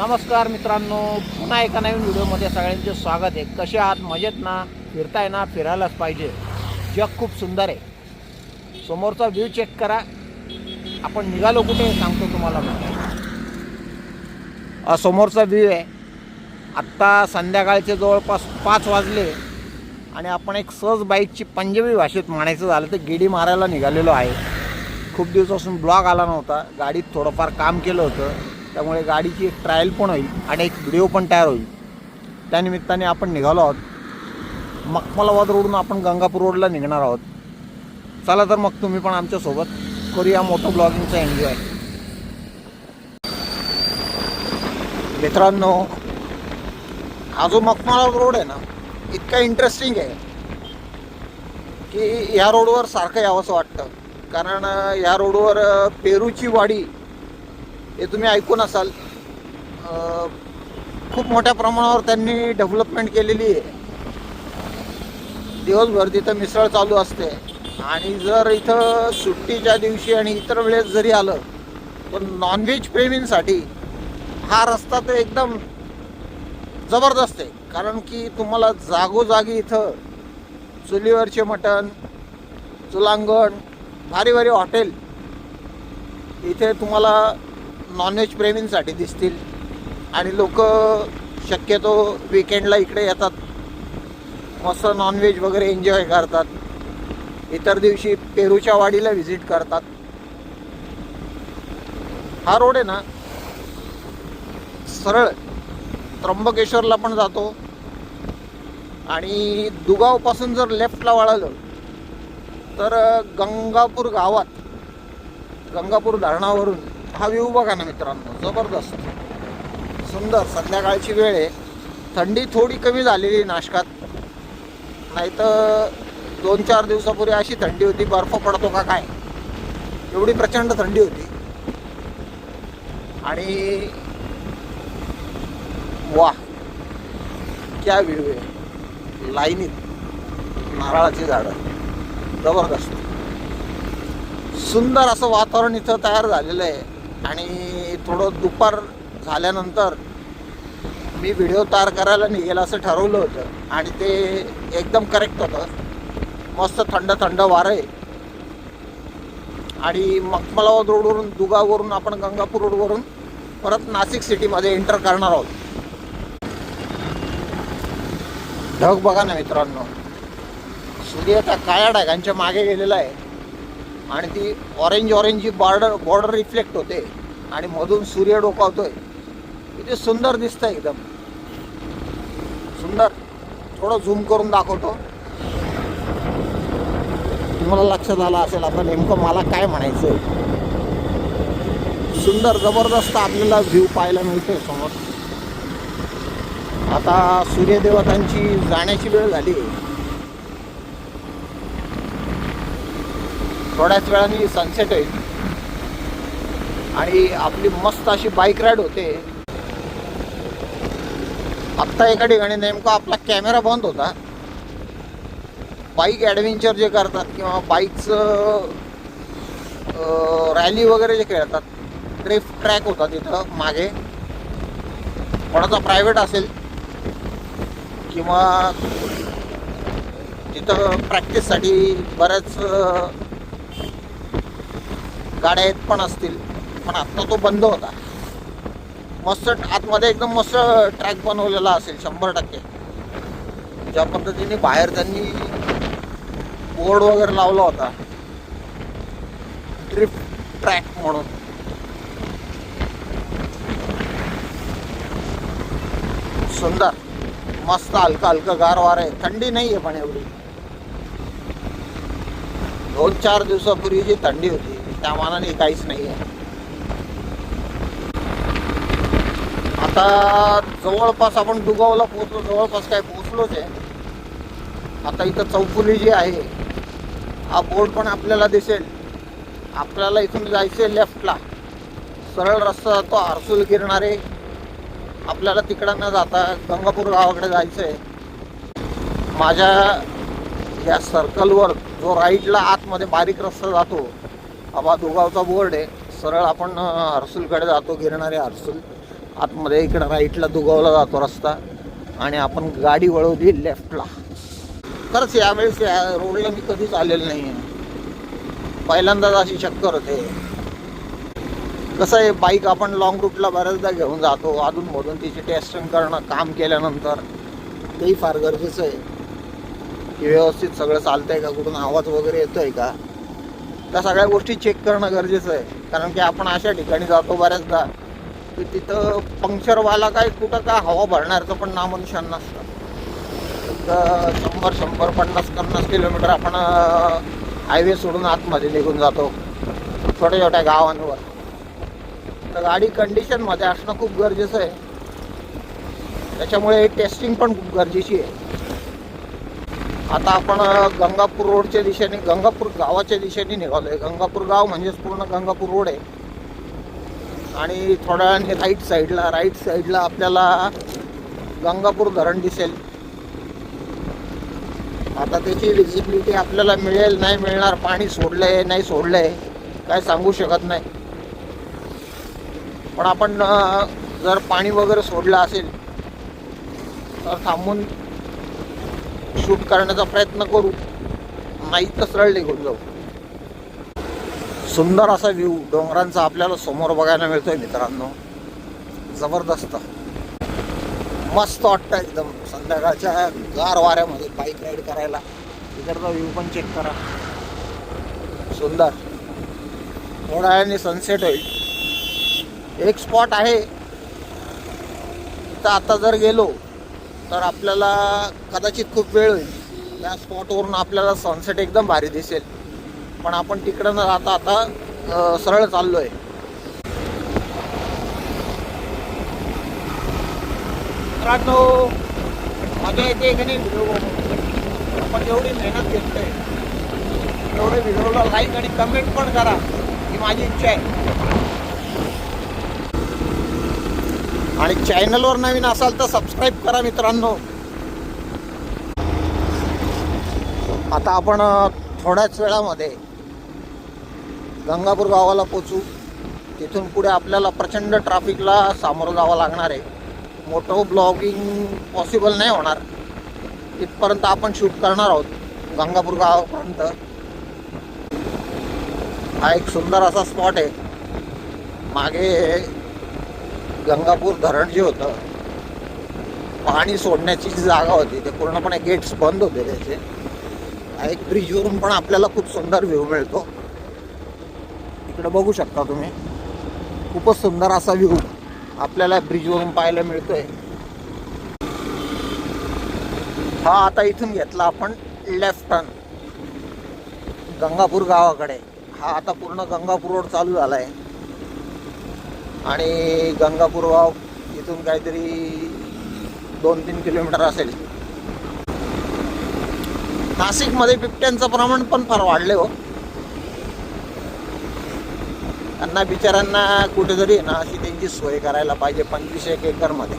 नमस्कार मित्रांनो पुन्हा एका नवीन व्हिडिओमध्ये सगळ्यांचे स्वागत आहे. कसे आहात? मजेत ना? फिरताय ना? फिरायलाच पाहिजे. जग खूप सुंदर आहे. समोरचा व्ह्यू चेक करा. आपण निघालो कुठे? सांगतो तुम्हाला समोरचा व्ह्यू आहे. आत्ता संध्याकाळचे जवळपास पाच वाजले आणि आपण एक सहज बाईकची पंजाबी भाषेत म्हणायचं झालं तर गेडी मारायला निघालेलो आहे. खूप दिवसापासून ब्लॉग आला नव्हता. गाडीत थोडंफार काम केलं होतं. त्यामुळे गाडीची एक ट्रायल पण होईल आणि एक व्हिडिओ पण तयार होईल. त्यानिमित्ताने आपण निघालो आहोत. मखमलाबाद रोडून आपण गंगापूर रोडला निघणार आहोत. चला तर मग तुम्ही पण आमच्यासोबत करूया मोठं ब्लॉगिंगचा एन्जॉय मित्रांनो हा जो मखमलाबाद रोड आहे ना इतका इंटरेस्टिंग आहे की ह्या रोडवर सारखं यावंसं वाटतं. कारण ह्या रोडवर पेरूची वाडी हे तुम्ही ऐकून असाल. खूप मोठ्या प्रमाणावर त्यांनी डेव्हलपमेंट केलेली आहे. दिवसभर तिथं मिसळ चालू असते. आणि जर इथं सुट्टीच्या दिवशी आणि इतर वेळेस जरी आलं पण नॉनव्हेज प्रेमींसाठी हा रस्ता तर एकदम जबरदस्त आहे. कारण की तुम्हाला जागोजागी इथं चुलीवरचे मटण चुलांगण भारी भारी हॉटेल इथे तुम्हाला नॉनव्हेज प्रेमींसाठी दिसतील. आणि लोक शक्यतो विकेंडला इकडे येतात. मस्त नॉनव्हेज वगैरे एन्जॉय करतात. इतर दिवशी पेरूच्या वाडीला व्हिजिट करतात. हा रोड आहे ना सरळ त्र्यंबकेश्वरला पण जातो. आणि दुगावपासून जर लेफ्टला वळालं तर गंगापूर गावात गंगापूर धरणावरून हा व्ह्यू बघा ना मित्रांनो जबरदस्त. सुंदर संध्याकाळची वेळ आहे. थंडी थोडी कमी झालेली नाशकात. नाहीतर दोन चार दिवसापूर्वी अशी थंडी होती बर्फ पडतो का काय? एवढी प्रचंड थंडी होती. आणि वा क्या व्ह्यू आहे. लाईनीत नारळाची झाडं. जबरदस्त. सुंदर असं वातावरण इथं तयार झालेलं आहे. आणि थोडं दुपार झाल्यानंतर मी व्हिडिओ तयार करायला निघेल असं ठरवलं होतं. आणि ते एकदम करेक्ट होतं. मस्त थंड थंड वारं आहे. आणि मखमलावाद रोडवरून दुगावरून आपण गंगापूर रोडवरून परत नाशिक सिटीमध्ये एंटर करणार आहोत. ढग बघा ना मित्रांनो. सूर्य त्या काळ्या ढगांच्या मागे गेलेला आहे. आणि ती ऑरेंज ऑरेंज जी बॉर्डर बॉर्डर रिफ्लेक्ट होते आणि मधून सूर्य डोकावतोय. किती सुंदर दिसतं एकदम. सुंदर. थोडं झूम करून दाखवतो. तुम्हाला लक्षात आलं असेल आता नेमकं मला काय म्हणायचं सुंदर जबरदस्त आपल्याला व्ह्यू पाहायला मिळतोय समोर. आता सूर्यदेवतांची जाण्याची वेळ झाली. थोड्याच वेळाने सनसेट होईल. आणि आपली मस्त अशी बाईक राईड होते. आत्ता एका ठिकाणी नेमका आपला कॅमेरा बंद होता. बाईक ॲडव्हेंचर जे करतात किंवा बाईकचं रॅली वगैरे जे खेळतात ड्रिफ्ट ट्रॅक होता तिथं मागे. कोणाचा प्रायव्हेट असेल किंवा तिथं प्रॅक्टिससाठी बऱ्याच गाड्या येत पण असतील. पण आत्ता तो बंद होता. मस्त आतमध्ये एकदम मस्त ट्रॅक बनवलेला असेल शंभर टक्के. ज्या पद्धतीने बाहेर त्यांनी बोर्ड वगैरे लावला होता. ट्रिप ट्रॅक म्हणून. सुंदर. मस्त हलका हलका गार वार आहे. थंडी नाही आहे पण एवढी. दोन चार दिवसापूर्वी जी थंडी होती त्या मानाने काहीच नाही आहे. आता जवळपास आपण दुगावला पोहोचलो जवळपास काय पोहोचलोच आहे. आता इथं चौफुली जी आहे हा बोर्ड पण आपल्याला दिसेल. आपल्याला इथून जायचं आहे लेफ्टला. सरळ रस्ता जातो आरसूल गिरणारे. आपल्याला तिकडं न जाता गंगापूर गावाकडे जायचं आहे माझ्या या सर्कलवर जो राईटला आतमध्ये बारीक रस्ता जातो आबा दोगावचा दुगावचा बोर्ड आहे. सरळ आपण हर्सूलकडे जातो गिरणारे हर्सूल. आतमध्ये इकडं राईटला दुगावला जातो रस्ता. आणि आपण गाडी वळवली लेफ्टला. खरंच यावेळेस या रोडला मी कधीच आलेलं नाही आहे पहिल्यांदाच अशी चक्कर होते. कसं आहे बाईक आपण लॉंग रूटला बऱ्याचदा घेऊन जातो. अधूनमधून तिची टेस्टिंग करणं काम केल्यानंतर. तेही फार गरजेचं आहे. की व्यवस्थित सगळं चालतंय का? कुठून आवाज वगैरे येतोय का? त्या सगळ्या गोष्टी चेक करणं गरजेचं आहे. कारण की आपण अशा ठिकाणी जातो बऱ्याचदा की तिथं पंक्चरवाला काय कुठं काय हवा भरणारचं पण नामनिशान नसतं. शंभर शंभर पन्नास पन्नास किलोमीटर आपण हायवे सोडून आतमध्ये निघून जातो. छोट्या छोट्या गावांवर. तर गाडी कंडिशनमध्ये असणं खूप गरजेचं आहे. त्याच्यामुळे टेस्टिंग पण खूप गरजेची आहे. आता आपण गंगापूर रोडच्या दिशेने गंगापूर गावाच्या दिशेने निघालो आहे गंगापूर गाव म्हणजेच पूर्ण गंगापूर रोड आहे. आणि थोड्या वेळाने राईट साईडला राईट साईडला आपल्याला गंगापूर धरण दिसेल. आता त्याची विजिबिलिटी आपल्याला मिळेल नाही मिळणार पाणी सोडलं आहे नाही सोडलं आहे काय सांगू शकत नाही. पण आपण जर पाणी वगैरे सोडलं असेल तर थांबून शूट करण्याचा प्रयत्न करू नाही तर सरळ निघून जाऊ. सुंदर असा व्ह्यू डोंगरांचा आपल्याला समोर बघायला मिळतोय मित्रांनो. जबरदस्त. मस्त वाटतं एकदम संध्याकाळच्या गार वाऱ्यामध्ये बाईक राईड करायला. तिकडचा व्ह्यू पण चेक करा. सुंदर. थोड्या वेळाने सनसेट होईल. एक स्पॉट आहे. तर आता जर गेलो तर आपल्याला कदाचित खूप वेळ होईल. त्या स्पॉटवरून आपल्याला सनसेट एकदम भारी दिसेल. पण आपण तिकडं न राहता आता सरळ चाललो आहे मित्रांनो मजा येते की नाही व्हिडिओ आपण जेवढी मेहनत घेतोय एवढे व्हिडिओला लाईक आणि कमेंट पण करा. ही माझी इच्छा आहे. आणि चॅनलवर नवीन असाल तर सबस्क्राईब करा मित्रांनो. आता आपण थोड्याच वेळामध्ये गंगापूर गावाला पोचू तिथून पुढे आपल्याला प्रचंड ट्रॅफिकला सामोरं जावं लागणार आहे. मोठं ब्लॉगिंग पॉसिबल नाही होणार. तिथपर्यंत आपण शूट करणार आहोत गंगापूर गावापर्यंत. हा एक सुंदर असा स्पॉट आहे. मागे गंगापूर धरण जे होतं पाणी सोडण्याची जी जागा होती ते पूर्णपणे गेट्स बंद होते त्याचे. एक ब्रिजवरून पण आपल्याला खूप सुंदर व्ह्यू मिळतो. इकडे बघू शकता तुम्ही. खूपच सुंदर असा व्ह्यू आपल्याला ब्रिजवरून पाहायला मिळतोय. हा आता इथून घेतला आपण लेफ्ट टर्न गंगापूर गावाकडे. हा आता पूर्ण गंगापूर रोड चालू झाला आहे आणि गंगापूर वाव इथून काहीतरी दोन तीन किलोमीटर असेल. नाशिकमध्ये बिबट्यांचं प्रमाण पण फार वाढले हो. त्यांना बिचाऱ्यांना कुठेतरी ना अशी त्यांची सोय करायला पाहिजे पंचवीस एक एकरमध्ये.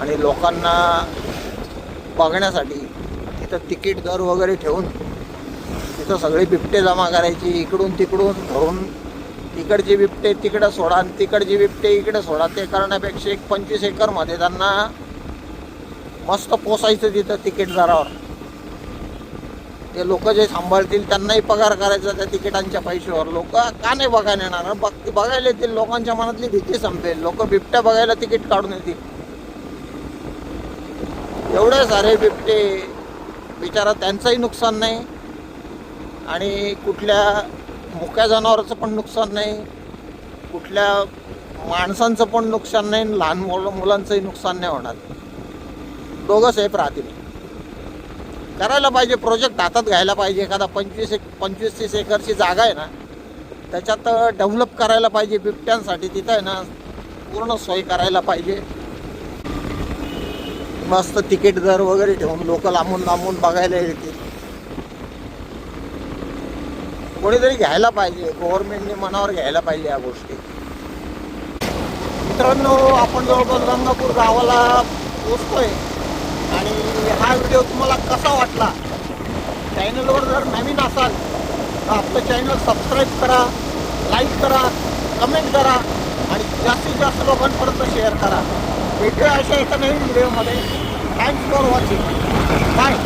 आणि लोकांना बघण्यासाठी तिथं तिकीट दर वगैरे ठेवून तिथं सगळे बिबटे जमा करायची इकडून तिकडून धरून तिकडचे बिबटे तिकडं सोडा आणि तिकडची बिबटे इकडे सोडा ते करण्यापेक्षा एक पंचवीस एकरमध्ये त्यांना मस्त पोसायचं तिथं तिकीट दरावर. ते लोक जे सांभाळतील त्यांनाही पगार करायचा त्या तिकिटांच्या पैशावर. लोक का नाही बघायला येणार? बघ बघायला येतील. लोकांच्या मनातली भीती संपेल. लोक बिबट्या बघायला तिकीट काढून येतील. एवढे सारे बिबटे बिचारा त्यांचंही नुकसान नाही. आणि कुठल्या मुक्या जनावराचं पण नुकसान नाही. कुठल्या माणसांचं पण नुकसान नाही आणि लहान मुलं मुलांचंही नुकसान नाही होणार. दोघं सेफ राहतील. करायला पाहिजे प्रोजेक्ट हातात घ्यायला पाहिजे. एखादा पंचवीस एक पंचवीस तीस एकरची जागा आहे ना त्याच्यात डेव्हलप करायला पाहिजे बिबट्यांसाठी. तिथं आहे ना पूर्ण सोय करायला पाहिजे. मस्त तिकीट दर वगैरे ठेवून लोक लांबून लांबून बघायला येतील. कोणीतरी घ्यायला पाहिजे. गव्हर्नमेंटने मनावर घ्यायला पाहिजे या गोष्टी. मित्रांनो आपण जवळपास गंगापूर गावाला पोचतोय आणि हा व्हिडिओ तुम्हाला कसा वाटला? चॅनलवर जर नवीन असाल तर आपलं चॅनल सबस्क्राईब करा लाईक करा कमेंट करा आणि जास्तीत जास्त लोकांपर्यंत शेअर करा. भेटूया अशा एका नवीन व्हिडिओमध्ये थँक्स फॉर वॉचिंग बाय